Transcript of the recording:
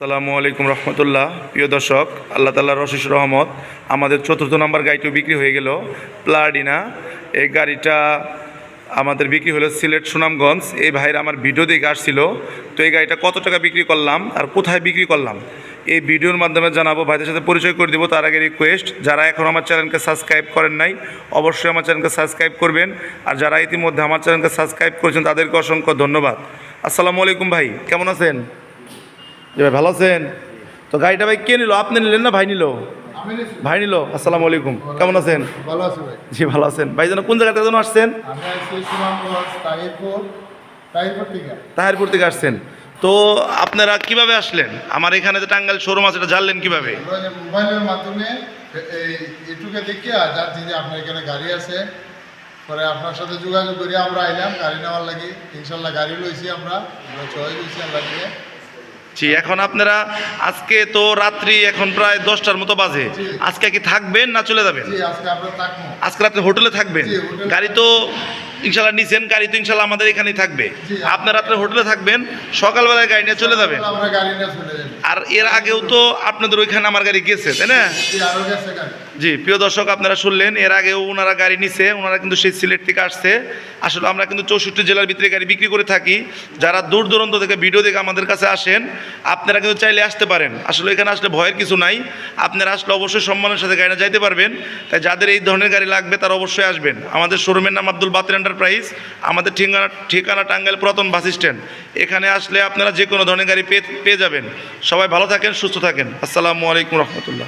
আসসালামু আলাইকুম রহমতুল্লাহ। প্রিয় দর্শক, আল্লাহ তাল্লাহ রশিস রহমত, আমাদের চতুর্থ নম্বর গাড়িটিও বিক্রি হয়ে গেল প্লাডিনা। এই গাড়িটা আমাদের বিক্রি হলো সিলেট সুনামগঞ্জ। এই ভাইয়ের আমার ভিডিও দেখে আসছিল, তো এই গাড়িটা কত টাকা বিক্রি করলাম আর কোথায় বিক্রি করলাম? এই ভিডিওর মাধ্যমে জানাব, ভাইদের সাথে পরিচয় করে দেবো তার আগে রিকোয়েস্ট যারা এখন আমার চ্যানেলকে সাবস্ক্রাইব করেন নাই, অবশ্যই আমার চ্যানেলকে সাবস্ক্রাইব করবেন। আর যারা ইতিমধ্যে আমার চ্যানেলকে সাবস্ক্রাইব করেছেন, তাদেরকে অসংখ্য ধন্যবাদ। আসসালামু আলাইকুম ভাই, কেমন আছেন? জি ভাই ভালো আছেন? তো গাড়িটা ভাই কে নিল? আপনি নিলেন না ভাই নিল? ভাই নিল? আসসালামু আলাইকুম। কেমন আছেন? ভালো আছি ভাই। জি ভালো আছেন। ভাই যেন কোন জায়গাতে যেন আসছেন? তাহিরপুর থেকে। আসছেন। তো আপনারা কীভাবে আসলেন? আমার এখানে যে টাঙ্গাইল শোরুম আছে এটা জানলেন কীভাবে? মোবাইলের মাধ্যমে এই ইউটিউবে দেখি আর জানছি যে আপনার এখানে গাড়ি আছে পরে আপনার সাথে যোগাযোগ করে আমরা আইলাম গাড়ি নেওয়ার লাগি। ইনশাল্লাহ গাড়ি লইছি আমরা আমরা চয় লইছি আল্লাহ দিয়ে। জি এখন আপনারা আজকে তো রাত্রি এখন প্রায় দশটার মতো বাজে। আজকে কি থাকবেন না চলে যাবেন? আজকে রাত্রে হোটেলে থাকবেন। গাড়ি তো ইনশাল্লাহ নিছেন গাড়ি তো ইনশাল্লাহ আমাদের এখানেই থাকবে। আপনার রাত্রে হোটেলে থাকবেন সকালবেলায় গাড়ি নিয়ে চলে যাবেন। আর এর আগেও তো আপনাদের ওইখানে আমার গাড়ি গেছে তাই না? জি প্রিয় দর্শক আপনারা শুনলেন এর আগেও ওনারা গাড়ি নিছে ওনারা কিন্তু সেই সিলেট থেকে আসছে। আসলে আমরা কিন্তু চৌষট্টি জেলার ভিতরে গাড়ি বিক্রি করে থাকি। যারা দূর দূরান্ত থেকে ভিডিও দেখে আমাদের কাছে আসেন আপনারা কিন্তু চাইলে আসতে পারেন। আসলে এখানে আসলে ভয়ের কিছু নাই। আপনারা আসলে অবশ্যই সম্মানের সাথে গাড়িটা যাইতে পারবেন। তাই যাদের এই ধরনের গাড়ি লাগবে তারা অবশ্যই আসবেন। আমাদের শোরুমের নাম আব্দুল বাতির এন্টারপ্রাইজ আমাদের ঠিকানা ঠিকানা টাঙ্গাইল পুরাতন বাস স্ট্যান্ড। এখানে আসলে আপনারা যে কোনো ধরনের গাড়ি পেয়ে পেয়ে যাবেন। সবাই ভালো থাকেন, সুস্থ থাকেন। আসসালামু আলাইকুম রহমতুল্লাহ।